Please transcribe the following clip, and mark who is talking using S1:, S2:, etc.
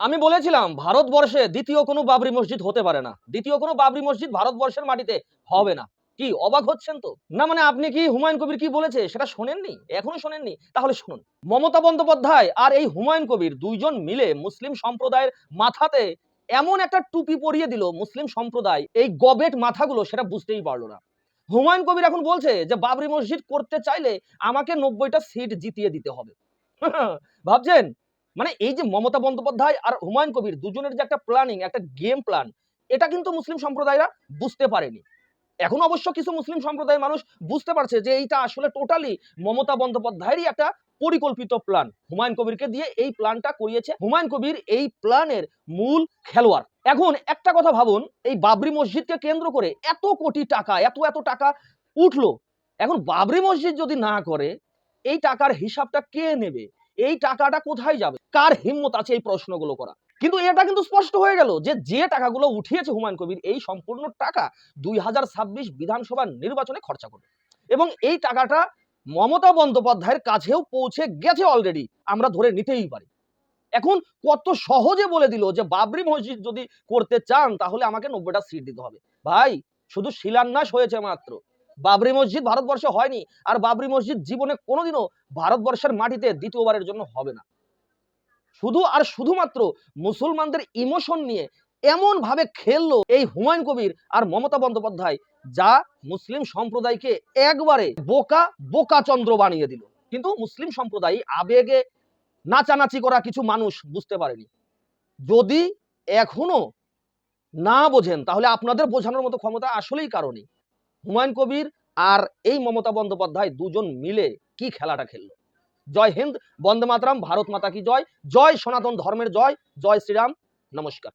S1: আমি বলেছিলাম, ভারতবর্ষে দ্বিতীয় কোনো বাবরি মসজিদ হতে পারে না। দ্বিতীয় কোনো বাবরি মসজিদ ভারতবর্ষের মাটিতে হবে না। কি, অবাক হচ্ছেন তো? না মানে আপনি কি হুমায়ুন কবির কি বলেছে? সেটা শোনেননি? এখনও শোনেননি? তাহলে শুনুন। মমতা বন্দ্যোপাধ্যায় আর এই হুমায়ুন কবির দুইজন মিলে মুসলিম সম্প্রদায়ের মাথাতে এমন একটা টুপি পরিয়ে দিল মুসলিম সম্প্রদায়, এই গবেট মাথাগুলো সেটা বুঝতেই পারল না। হুমায়ুন কবির এখন বলছে যে, বাবরি মসজিদ করতে চাইলে আমাকে নব্বইটা সিট জিতিয়ে দিতে হবে। ভাবছেন? মানে এই যে মমতা বন্দ্যোপাধ্যায় আর হুমায়ুন কবির দুজনের যে একটা প্ল্যানিং একটা গেম প্ল্যান এটা কিন্তু মুসলিম সম্প্রদায়রা বুঝতে পারেনি। এখন অবশ্য কিছু মুসলিম সম্প্রদায়ের মানুষ বুঝতে পারছে যে এইটা আসলে টোটালি মমতা বন্দ্যোপাধ্যায়েরই একটা পরিকল্পিত প্ল্যান হুমায়ুন কবিরকে দিয়ে এই প্ল্যানটা করিয়েছে। হুমায়ুন কবির এই প্ল্যানের মূল খেলোয়াড়। এখন একটা কথা ভাবুন, এই বাবরি মসজিদকে কেন্দ্র করে এত কোটি টাকা, এত এত টাকা উঠল। এখন বাবরি মসজিদ যদি না করে, এই টাকার হিসাবটা কে নেবে? এই টাকাটা কোথায় যাবে? কার হিম্মত আছে এই প্রশ্নগুলো করা কিন্তু এটা কিন্তু স্পষ্ট হয়ে গেল যে যে টাকাগুলো উঠিয়েছে হুমায়ুন কবির, এই সম্পূর্ণ টাকা দুই হাজার ছাব্বিশ বিধানসভা নির্বাচনে খরচা করবে। এবং এই টাকাটা মমতা বন্দ্যোপাধ্যায়ের কাছেও পৌঁছে গেছে অলরেডি আমরা ধরে নিতেই পারি। এখন কত সহজে বলে দিল যে বাবরি মসজিদ যদি করতে চান, তাহলে আমাকে নব্বইটা সিট দিতে হবে। ভাই, শুধু শিলান্যাস হয়েছে মাত্র। বাবরি মসজিদ ভারতবর্ষে হয়নি। আর বাবরি মসজিদ জীবনে কোনোদিনও ভারতবর্ষের মাটিতে দ্বিতীয়বারের জন্য হবে না। শুধু আর শুধুমাত্র মুসলমানদের ইমোশন নিয়ে এমন ভাবে খেললো এই হুমায়ুন কবির আর মমতা বন্দ্যোপাধ্যায়, যা মুসলিম সম্প্রদায়কে একবারে বোকা বোকা চন্দ্র বানিয়ে দিল। কিন্তু মুসলিম সম্প্রদায় আবেগে নাচানাচি করা কিছু মানুষ বুঝতে পারেনি। যদি এখনও না বোঝেন, তাহলে আপনাদের বোঝানোর মতো ক্ষমতা আসলেই কারণই হুমায়ুন কবির আর এই মমতা বন্দ্যোপাধ্যায় দুজন মিলে কি খেলাটা খেললো? জয় হিন্দ, বন্দে মাতরাম, ভারত মাতা কি জয়? জয় সনাতন ধর্মের জয় জয় শ্রীরাম, নমস্কার।